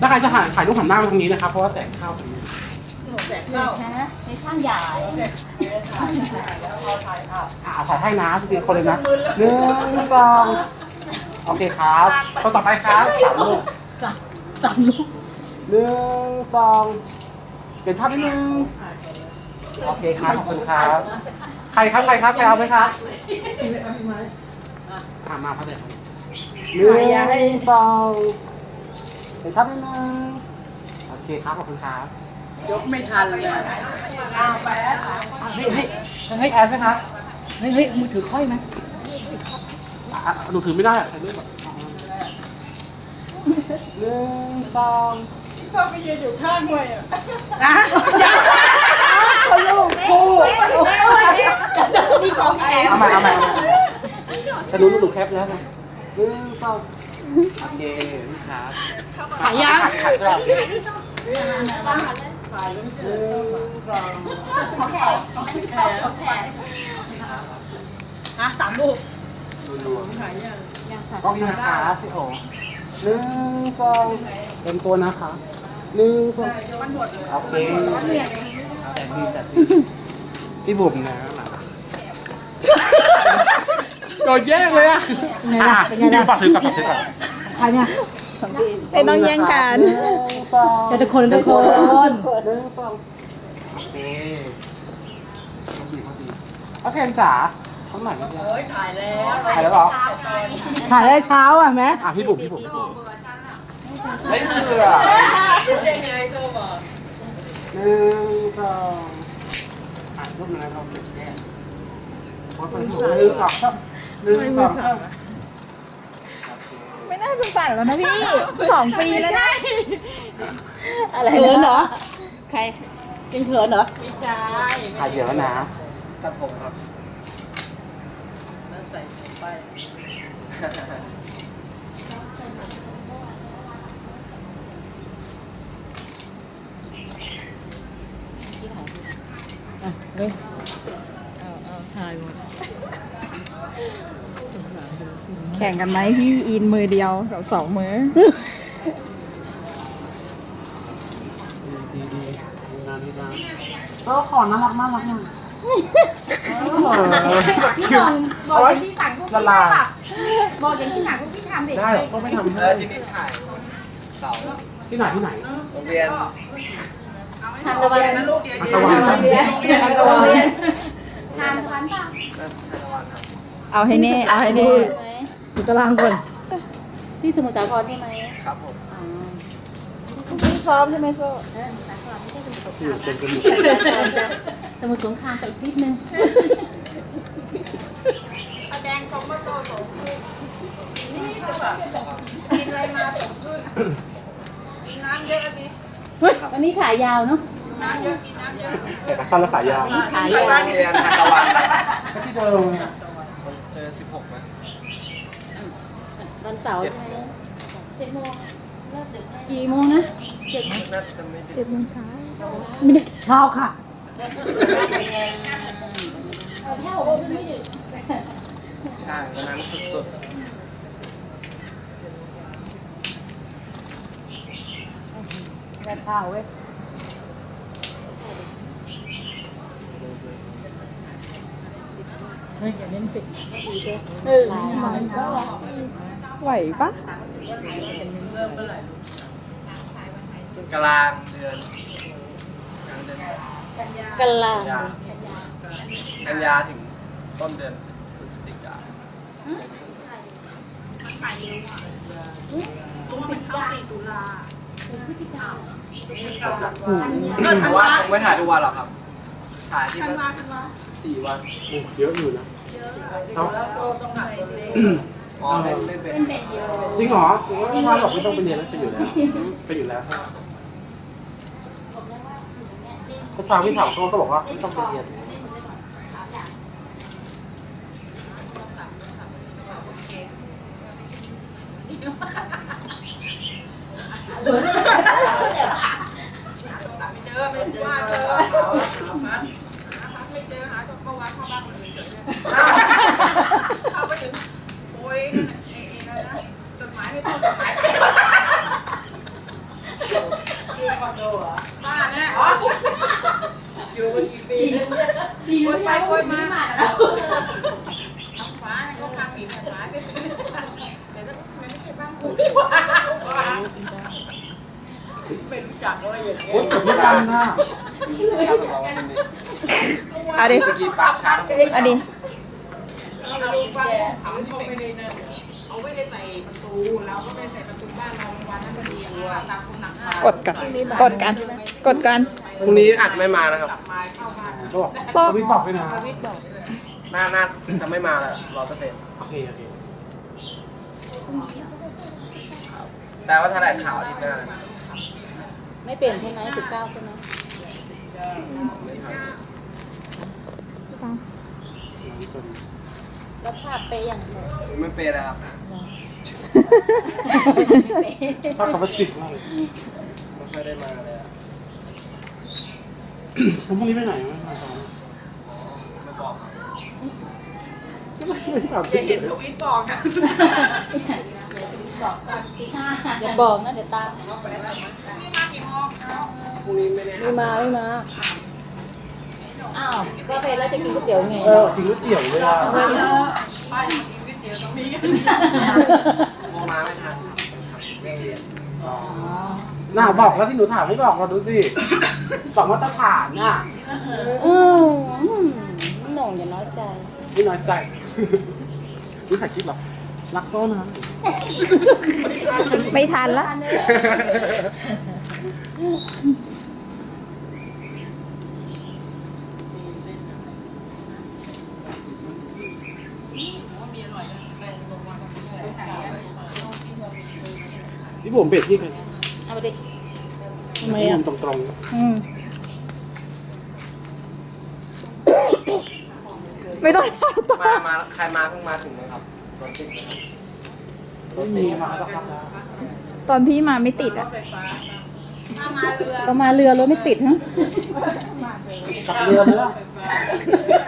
ถ้าใครจะถ่ายถ่ายรูปหันหน้ามาทางนี้นะครับ เพราะว่าแสงเข้าตรงนี้นะในช่างใหญ่อ่าถ่ายให้นะทุกคนเลยนะหนึ่งสองโอเคครับคนต่อไปครับสามลูกสามลูกหนึ่งสองเปลี่ยนภาพนิดนึงโอเคครับขอบคุณครับ ใครครับใครครับใครเอาไหมครับอ่ามาครับเดี๋ยวหนึ่งสอง เปลี่ยนภาพนิดนึงโอเคครับขอบคุณครับยกไม่ทันเลยเฮ้ยเฮ้ยเฮ้ยแอดไหมครับเฮ้ยเฮ้ยมือถือค่อยไหมอะหนูถือไม่ได้อะถ่ายรูปแบบหนึ่งสองมีของแถมเอาใหม่เอาใหม่เอาใหม่จะรู้ว่าหนูแคปแล้วไงหนึ่งสอง โอเคนี่ครับขายยังขายแล้วโอเคหนึ่งสองฮะสามลูกรวมๆกล้องนี้นะครับพี่โอ๋หนึ่งสองเต็มตัวนะคะหนึ่งสองโอเคแต่ดีแต่ดีพี่บุ๋มนะ โดนแย่งเลยอะอะพี่ฝากถือกับฝากถือกับใครเนี่ยไม่ต้องแย่งกันหนึ่งสองแต่ทุกคนทุกคนหนึ่งสองโอเคเขาดีเขาดีโอเคจ๋าข้างหลังนี่โอ้ยถ่ายแล้วถ่ายแล้วเหรอถ่ายได้เช้าอะแม่อะพี่บุ๋มพี่บุ๋มพี่บุ๋มไม่เบื่อยังไงโซบอกหนึ่งสองอะรูปนั้นเราเก็บแยกโพสต์ไปที่หนึ่งสองสาม หนึ่งสองสามไม่น่าจะสั่นแล้วนะพี่ สองปีแล้วนะอะไรเขินเหรอ ใครเป็นเขินเหรอถ่ายเดี๋ยวนะตัดผมครับแล้วใส่ไป แข่งกันไหมพี่อินมือเดียวกับสองมือดีดีดีงานดีงานก็ขอน่ารักน่ารักหน่อยคิวบอกอย่างที่สั่งพวกพี่ละลายบอกอย่างที่หนังพวกพี่ทำเด็กได้หรอก็ไม่ทำเอให้อที่นี่ถ่ายเสาที่ไหนที่ไหน โรงเรียนทำตะวันนะลูกเดียวตะวันเรียนเรียนตะวันทำตะวันเปล่านั่นทานตะวันครับ เอาให้แน่ เอาให้แน่อยู่ตารางก่อนที่สมุทรสาครใช่ไหมครับผมอ๋อพี่ซ้อมใช่ไหมโซ่เออสาครไม่ใช่สมุทรสงคอยู่รามเต็มกันหมดสมุทรสงครามไปอีกนิดนึงเฮ้ยวันนี้ขายาวเนาะแต่กระสั้นและสายยาว ขายโรยาวงเรียนทานตะวันก็ที่เดิม เจอ 16นะ วันเสาร์ใช่ไหมเจ็ดโมงเลิกดึกกี่โมงนะเจ็ดน่าจะไม่ได้เจ็ดโมงเช้าไม่ได้เช้าค่ะเช้าโอ้ไม่ดึกใช่วันนั้นสุดแต่ข้าวเว้ยเฮ้ยอย่าเน้นสิเออมันก็ ไหวปะๆกลางเดือนกลางเดือนกันลากันยากันยาถึงต้นเดือนพฤศจิกาแต่ว่าคงไม่ถ่ายทุกวันหรอกครับ ถ่ายที่ละสี่วัน โอ้เยอะอยู่นะเอา อ๋อเล่นเล่นเป็นจริงเหรอผมว่าพี่พาบอกไม่ต้องไปเรียนแล้วไปอยู่แล้วไปอยู่แล้วเมื่อเช้าพี่ถามเขาก็บอกว่าไม่ต้องไปเรียนไม่เจอไม่ว่าเจอไม่เจอหาตัวก็ว่าเข้าบ้านคนอื่นเฉยเข้าไปถึงโอ้ยนั่นน่ะเอเอแล้วนะจดหมายให้พ่อจดหมาย โอ้ยพี่ดำนะ ชาต้องบอกว่ามันมี เอาดิ เมื่อกี้ปากชาต้องบอก เอาดิ เราฟังเขาโทรไปเลยนะเขาไม่ได้ใส่ประตูเราก็ไม่ได้ใส่ป ระตูบ้านเราวันนั้นพอดีอะตามคนหนักมากดกันกดกันกดกันพรุ่งนี้อาจจะไม่มานะครับมาเข้าบ้านเขาบอกเขาวิทย์บอกด้วยนะน่าน่าจะไม่มาแล้วร้อยเปอร์เซ็นต์โอเคโอเค แต่ว่าถ้าแถลงข่าวอาทิตย์หน้านะ ไม่เปลี่ยนใช่ไหมสิบเก้าใช่ไหมไม่ทันแล้วภาพไปอย่างไรไม่เป็นเลยครับชอบคำว่าชิคมากเลยไม่ค่อยได้มาเลยอะผมพรุ่งนี้ไปไหนไม่มาซ้อมไม่บอกครับไม่ถามจะเห็นทวิตบอก นะอย่าบอกนะเดี๋ยวตามนี่มากี่โมงพรุ่งนี้ไม่ได้ไม่มาไม่มา อ้าวก็ไปแล้วจะกินก๋วยเตี๋ยวไงเออจริงก๋วยเตี๋ยวเลยอะไปเยอะไปก๋วยเตี๋ยวตรงนี้กันโมมาไม่ทันครับเรื่องเรียนอ๋อน่าบอกแล้วที่หนูถามไม่บอกเราดูสิสองมาตรฐานน่ะอืมหน่งอย่าน้อยใจ ไม่น้อยใจนี่ถ่ายคลิปเหรอ รักโซ่นะไม่ทันละที่ผมเบรกที่กันเอาไปดิทำไมที่ผอะมตรงอืมไม่ต้องมา มา ใครมาเพิ่งมาถึงนะครับ รถติดนะครับๆไม่มีมาสักพักแล้วตอนพี่มาไม่ติดอะถ้ามาเรือก็มาเรือรถไม่ติดฮะกับเรือไหมล่ะ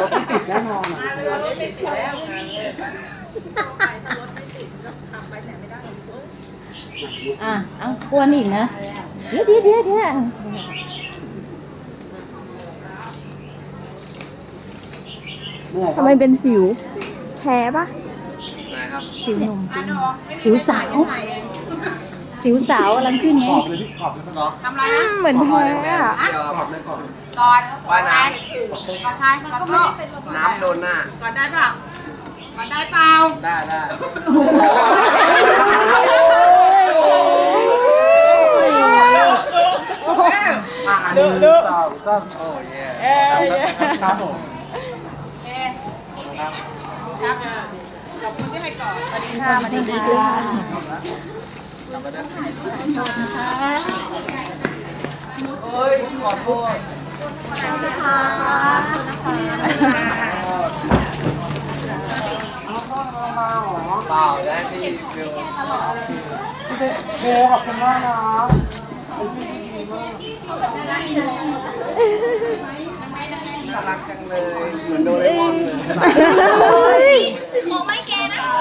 รถไม่ติดแน่นอนอะมาเรือไม่ติดแล้วอะเอากวนอีกนะ เดี๋ยวเดี๋ยวเดี๋ยวเดี๋ยวเหนื่อยทำไมเป็นสิว แพ้ปะนะครับ สิวหนุ่มอะหนูไม่มีสิวสาว สิวสาวกำลังขึ้นไงขอบเลยพี่ขอบเลยเหรอทำอะไรอืนะมเหมือนแพ้อะเดี๋ยวครับไม่ก่อนกอดว่ายน้กอดท้ายกอดโต๊ะำน้ำโดนหน้ากอดได้เปล่ากอดได้เปล่าได้ได้อะอันหนึ่งสองสามโอ้เย่ครับผมโอเคครับ ขอบคุณที่ให้ก่อนสวัสดีค่ะสวัสดีค่ะเอ้ยขอโทษสวัสดีค่ะเปล่าแล้วพี่เบลเบลขอบคุณมากนะน่ารักจังเลย เหมือนโดเรมอนเลย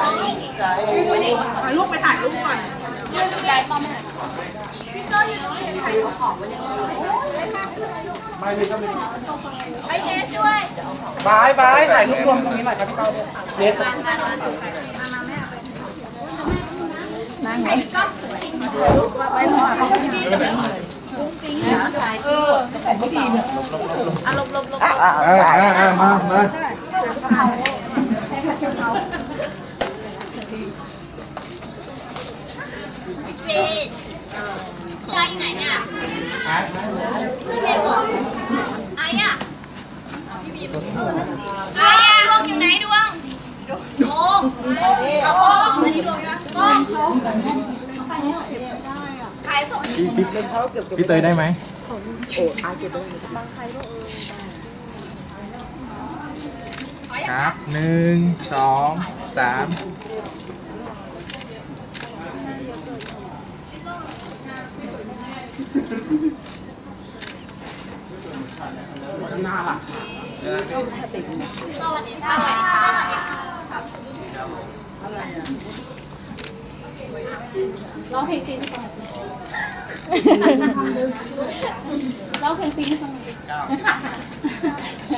ถ่ายรูปไปถ่ายรูปก่อนยืนดูยายป้อมแม่พี่โซ่ยืนตรงนี้ถ่ายรูปของวันนี้ไม่เลยก็มีไปเทสด้วยบายบายถ่ายรูปรวมตรงนี้หน่อยครับพี่เป้าเน็ตนั่งไหนก็ไปหมามาพีชยายอยู่ไหนเนี่ยพี่เมย์บลบอกไอ้อะพี่บีม ไอ้อะดวงอยู่ไหนดวง ดวงดวงเอากล้องอันนี้ดวงนะกล้องขายส่งพี่เตยได้ไหมครับหนึ่งสองสาม น่ารักร้องเพลงจีนให้ฟังหน่อยร้องเพลงจีนให้ฟังหน่อย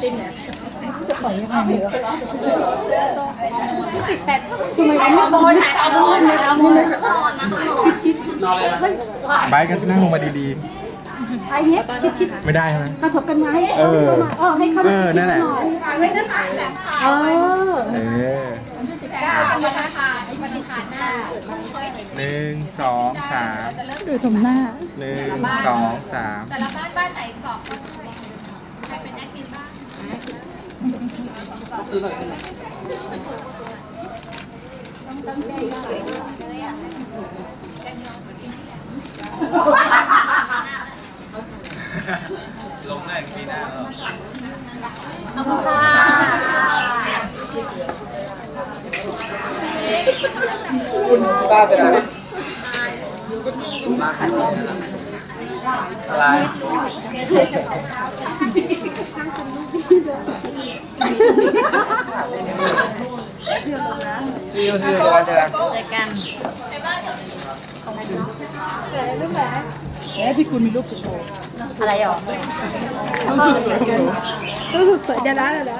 จีนเนี่ยจะปล่อยยังไงเหรอสิบแปดทำไมไม่โบนถ่ายเอาโบนไม่เอาโบนเลยชิดชิด นอนเลยนะบายกันนั่งลงมาดีไอ้เนี้ยชิดชิดๆ ไม่ได้ใช่ไหม กระทบกันไว้เออเออให้เข้าเอมาอนั่นแหละเออ เออหนึ่งสองสามดูชมหน้า หนึ่งสองสามแต่ละบ้านบ้านไหนบอกใครเป็นแอดมินบ้าง ซื้อหน่อยซื้อหน่อย ลงได้ปีหน้าขอบคุณค่ะป้าจะอะไรอะไร ซีอูซีอูเจอกันเจอกันเจอกันแหมพี่คุณมีรูปจะโชว์อะไรหรอรู้สึกสวยจะได้เลยนะ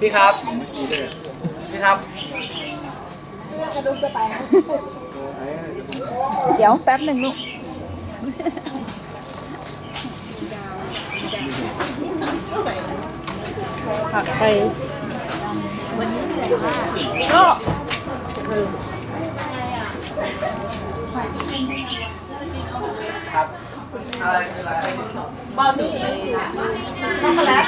พี่ครับ พี่ครับ เดี๋ยวแป๊บหนึ่งลูก ผักไปครับอะไรคืออะไรช็อกโกแลต